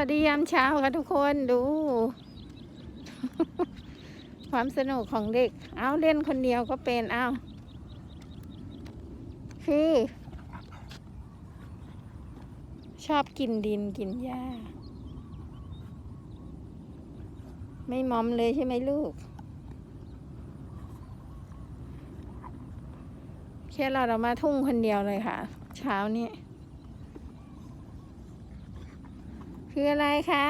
สวัสดียามเช้าค่ะทุกคนดู ความสนุกของเด็ก เอาเล่นคนเดียวก็เป็นเอาคือ ชอบกินดินกินหญ้า ไม่มอมเลยใช่ไหมลูกแค่เราเรามาทุ่งคนเดียวเลยค่ะ เช้านี้ คืออะไรคะ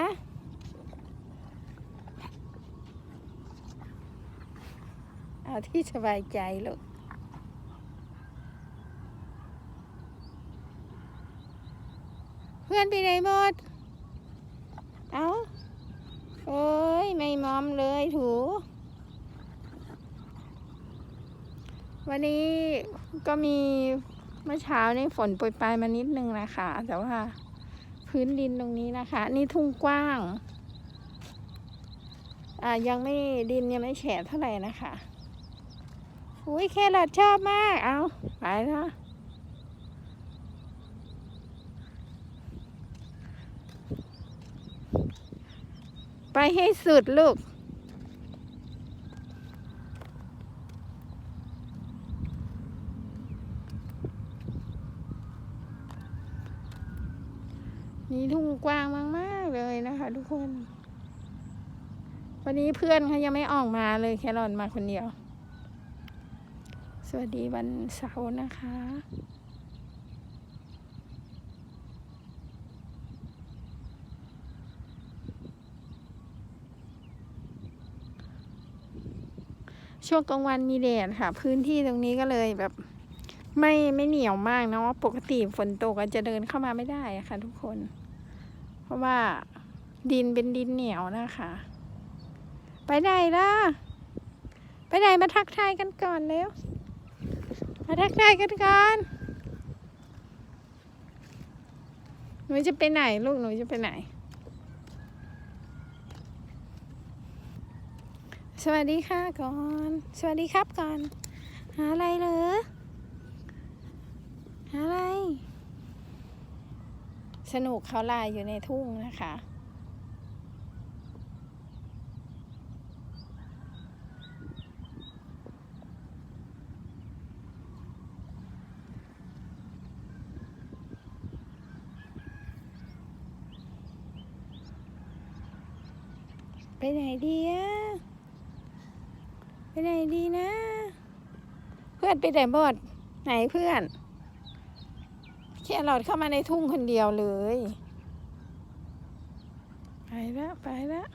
เอาที่สบายใจลูกเพื่อนไปไหนหมด เอาโอ้ย ไม่มอมเลยถู วันนี้ก็มีเมื่อเช้านี่ฝนโปรยปลายมานิดนึงนะคะ แต่ว่า พื้นดินตรงนี้นะคะ นี่ทุ่งกว้าง อ่ายังไม่ดินยังไม่แฉะเท่าไหร่นะคะอุ้ยแครอทชอบมากเอาไปนะไปให้สุดลูก นี่ทุ่งกว้างมาก ๆ เลยนะคะ ทุกคน วันนี้เพื่อนเขายังไม่ออกมาเลยแครอนมาคนเดียว สวัสดีวันเสาร์นะคะช่วงกลางวันมีแดดค่ะ พื้นที่ตรงนี้ก็เลยแบบ ไม่ไม่เหนียวมากเนาะปกติฝนตกก็จะเดินเข้ามาไม่ได้ะค่ะ ทุกคน เพราะว่าดินเป็นดินเหนียวนะคะ ไปไหนล่ะ ไปไหนมาทักทายกันก่อนเร็วมาทักทายกันก่อนหนูจะไปไหนลูกหนูจะไปไหน สวัสดีค่ะก่อน สวัสดีครับก่อน หาอะไรเหรอ อะไร สนุกเขาลายอยู่ในทุ่งนะคะ ไปไหนดีอะไปไหนดีนะ เพื่อนไปไหนบอดไหนเพื่อน แค่หลอดเข้ามาในทุ่งคนเดียวเลย ไปแล้วไปแล้ว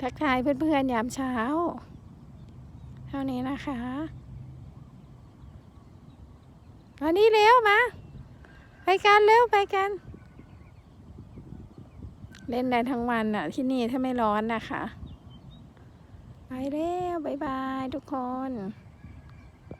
ทักทายเพื่อนๆยามเช้า เท่านี้นะคะวันนี้เร็วมา ไปกันเร็วไปกัน เล่นได้ทั้งวันอะที่นี่ถ้าไม่ร้อนนะคะ ไปแล้วบ๊ายบายทุกคน